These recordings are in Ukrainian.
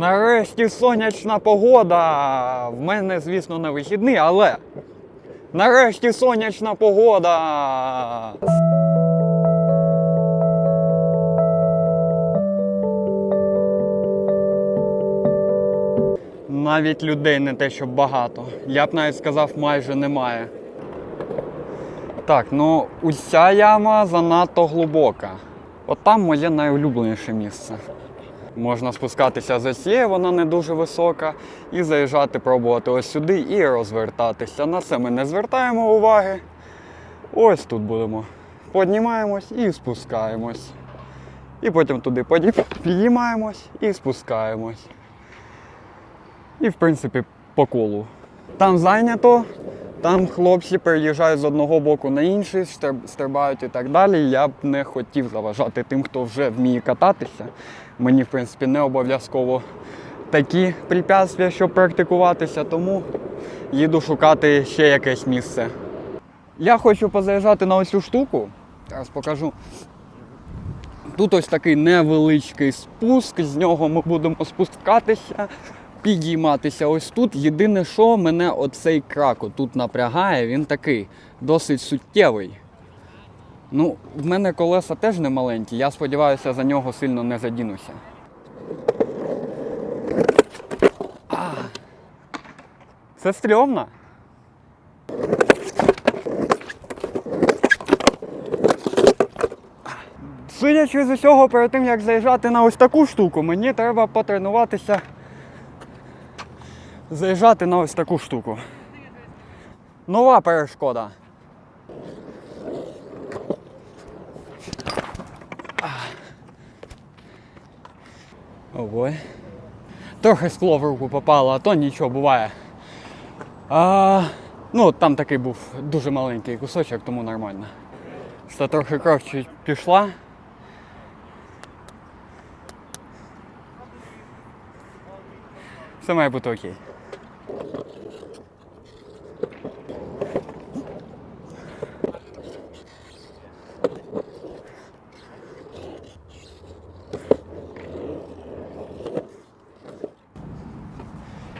Нарешті сонячна погода. В мене, звісно, не вихідний, але нарешті сонячна погода. Навіть людей не те, щоб багато. Я б навіть сказав, майже немає. Так, ну уся яма занадто глибока. От там моє найулюбленіше місце. Можна спускатися за цією, вона не дуже висока, і заїжджати, пробувати ось сюди і розвертатися. На це ми не звертаємо уваги. Ось тут будемо. Піднімаємось і спускаємось. І потім туди підіймаємось і спускаємось. І, в принципі, по колу. Там зайнято, там хлопці переїжджають з одного боку на інший, стрибають і так далі. Я б не хотів заважати тим, хто вже вміє кататися. Мені, в принципі, не обов'язково такі препятствия, щоб практикуватися, тому їду шукати ще якесь місце. Я хочу позаїжджати на оцю штуку. Зараз покажу. Тут ось такий невеличкий спуск, з нього ми будемо спускатися, підійматися ось тут. Єдине, що мене оцей крак тут напрягає, він такий досить суттєвий. Ну, в мене колеса теж не маленькі, я сподіваюся, за нього сильно не задінуся. А, Це стрьомно. Судячи з усього, перед тим як заїжджати на ось таку штуку, мені треба потренуватися заїжджати на ось таку штуку. Нова перешкода. Ой. Трохи скло в руку попало, а то нічого буває. А, ну, там такий був дуже маленький кусочок, тому нормально. Це трохи кров пішла. Все має бути окей.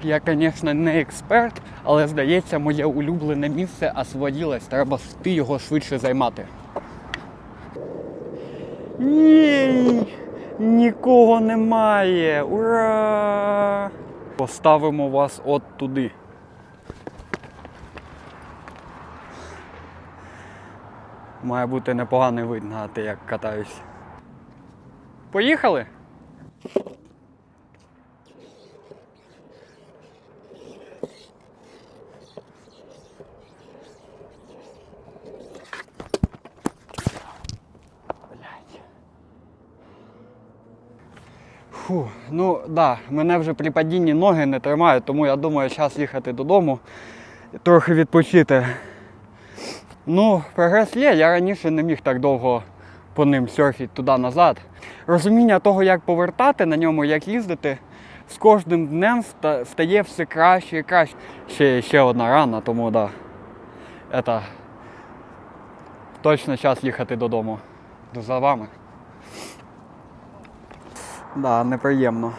Я, звісно, не експерт, але здається, моє улюблене місце освободилось. Треба йти його швидше займати. Єй! Нікого немає! Ура! Поставимо вас от туди. Має бути непоганий вид на те, як катаюсь. Поїхали? Фу, ну да, мене вже при падінні ноги не тримають, тому я думаю, час їхати додому трохи відпочити. Ну, прогрес є, я раніше не міг так довго по ним серфити туди-назад. Розуміння того, як повертати на ньому, як їздити, з кожним днем стає все краще і краще. Ще, ще одна рана, тому да. Это точно час їхати додому. За вами. Да, неприємно.